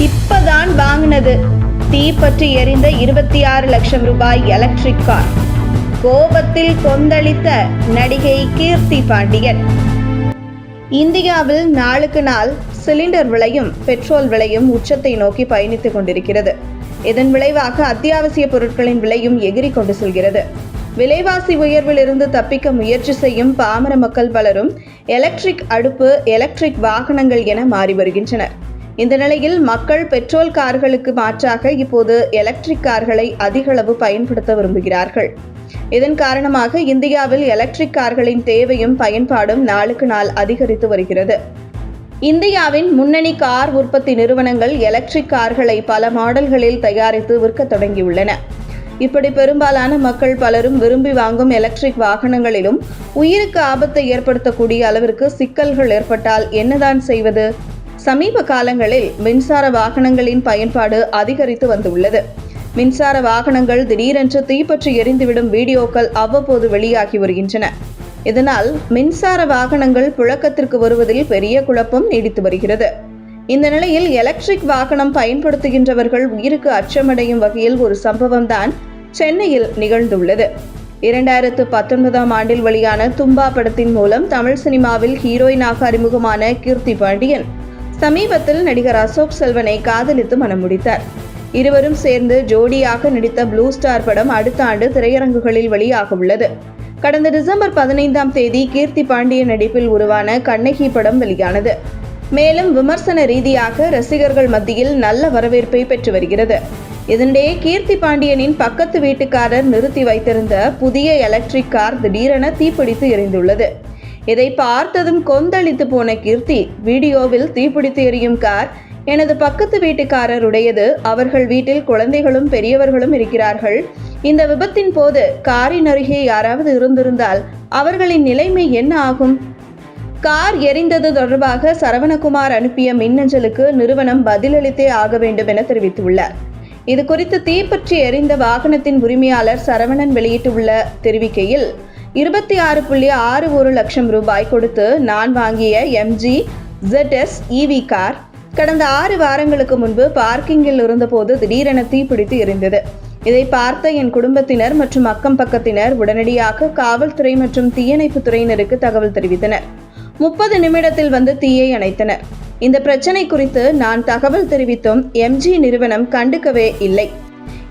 இப்பதான் வாங்கினது. தீ பற்றி எரிந்த இருபத்தி ஆறு லட்சம் ரூபாய் எலக்ட்ரிக் கார் கோபத்தில் கொந்தளித்த நடிகை கீர்த்தி பாண்டியன். இந்தியாவில் நாளுக்கு நாள் சிலிண்டர் விலையும் பெட்ரோல் விலையும் உச்சத்தை நோக்கி பயணித்துக் கொண்டிருக்கிறது. இதன் விளைவாக அத்தியாவசிய பொருட்களின் விலையும் எகிரி கொண்டு செல்கிறது. விலைவாசி உயர்விலிருந்து தப்பிக்க முயற்சி செய்யும் பாமர மக்கள் பலரும் எலக்ட்ரிக் அடுப்பு எலக்ட்ரிக் வாகனங்கள் என மாறி வருகின்றனர். இந்த நிலையில் மக்கள் பெட்ரோல் கார்களுக்கு மாற்றாக இப்போது எலக்ட்ரிக் கார்களை அதிகளவு பயன்படுத்த விரும்புகிறார்கள். இதன் காரணமாக இந்தியாவில் எலக்ட்ரிக் கார்களின் தேவையும் பயன்பாடும் நாளுக்கு நாள் அதிகரித்து வருகிறது. இந்தியாவின் முன்னணி கார் உற்பத்தி நிறுவனங்கள் எலக்ட்ரிக் கார்களை பல மாடல்களில் தயாரித்து விற்க தொடங்கியுள்ளன. இப்படி பெரும்பாலான மக்கள் பலரும் விரும்பி வாங்கும் எலக்ட்ரிக் வாகனங்களிலும் உயிருக்கு ஆபத்தை ஏற்படுத்தக்கூடிய அளவிற்கு சிக்கல்கள் ஏற்பட்டால் என்னதான் செய்வது? சமீப காலங்களில் மின்சார வாகனங்களின் பயன்பாடு அதிகரித்து வந்துள்ளது. மின்சார வாகனங்கள் திடீரென்று தீப்பற்றி எரிந்துவிடும் வீடியோக்கள் அவ்வப்போது வெளியாகி வருகின்றன. இதனால் மின்சார வாகனங்கள் புழக்கத்திற்கு வருவதில் பெரிய குழப்பம் நீடித்து வருகிறது. இந்த நிலையில் எலக்ட்ரிக் வாகனம் பயன்படுத்துகின்றவர்கள் உயிருக்கு அச்சமடையும் வகையில் ஒரு சம்பவம் தான் சென்னையில் நிகழ்ந்துள்ளது. இரண்டாயிரத்து பத்தொன்பதாம் ஆண்டில் வெளியான தும்பா படத்தின் மூலம் தமிழ் சினிமாவில் ஹீரோயினாக அறிமுகமான கீர்த்தி பாண்டியன் சமீபத்தில் நடிகர் அசோக் செல்வனை காதலித்து மனம் முடித்தார். இருவரும் சேர்ந்து ஜோடியாக நடித்த ப்ளூ ஸ்டார் படம் அடுத்த ஆண்டு திரையரங்குகளில் வெளியாக உள்ளது கடந்த டிசம்பர் பதினைந்தாம் தேதி கீர்த்தி பாண்டியன் நடிப்பில் உருவான கண்ணகி படம் வெளியானது. மேலும் விமர்சன ரீதியாக ரசிகர்கள் மத்தியில் நல்ல வரவேற்பை பெற்று வருகிறது. இதனிடையே கீர்த்தி பாண்டியனின் பக்கத்து வீட்டுக்காரர் நிறுத்தி வைத்திருந்த புதிய எலக்ட்ரிக் கார் திடீரென தீப்பிடித்து எரிந்துள்ளது. இதை பார்த்ததும் கொந்தளித்து போன கீர்த்தி வீடியோவில் தீப்பிடித்து எரியும் கார். எனது பக்கத்து வீட்டுக்காரருடையது. அவர்கள் வீட்டில் குழந்தைகளும் பெரியவர்களும் இருக்கிறார்கள். இந்த விபத்தின் போது காரின் அருகே யாராவது இருந்திருந்தால் அவர்களின் நிலைமை என்ன ஆகும் கார் எரிந்தது தொடர்பாக சரவணகுமார் அனுப்பிய மின்னஞ்சலுக்கு நிறுவனம் பதிலளித்தே ஆக வேண்டும் என தெரிவித்துள்ளார். இது குறித்து தீப்பற்றி எரிந்த வாகனத்தின் உரிமையாளர் சரவணன் வெளியிட்டுள்ள தெரிவிக்கையில் இருபத்தி ஆறு புள்ளி ஆறு ஒரு லட்சம் ரூபாய் கொடுத்து நான் வாங்கிய எம்ஜி ஜெட்எஸ் இவி கார் கடந்த ஆறு வாரங்களுக்கு முன்பு பார்க்கிங்கில் இருந்தபோது திடீரென தீப்பிடித்து எரிந்தது. இதை பார்த்த என் குடும்பத்தினர் மற்றும் அக்கம் பக்கத்தினர் உடனடியாக காவல்துறை மற்றும் தீயணைப்பு துறையினருக்கு தகவல் தெரிவித்தனர். முப்பது நிமிடத்தில் வந்து தீயை அணைத்தனர். இந்த பிரச்சனை குறித்து நான் தகவல் தெரிவித்தும் எம்ஜி நிறுவனம் கண்டுக்கவே இல்லை.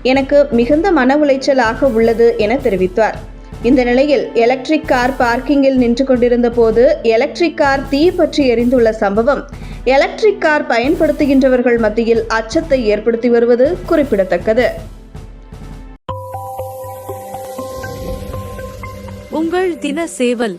எனக்கு மிகுந்த மன உளைச்சலாக உள்ளது என தெரிவித்தார். இந்த நிலையில் எலக்ட்ரிக் கார் பார்க்கிங்கில் நின்று கொண்டிருந்த போது எலக்ட்ரிக் கார் தீ பற்றி எரிந்துள்ள சம்பவம் எலக்ட்ரிக் கார் பயன்படுத்துகின்றவர்கள் மத்தியில் அச்சத்தை ஏற்படுத்தி வருவது குறிப்பிடத்தக்கது. உங்கள் தின சேவல்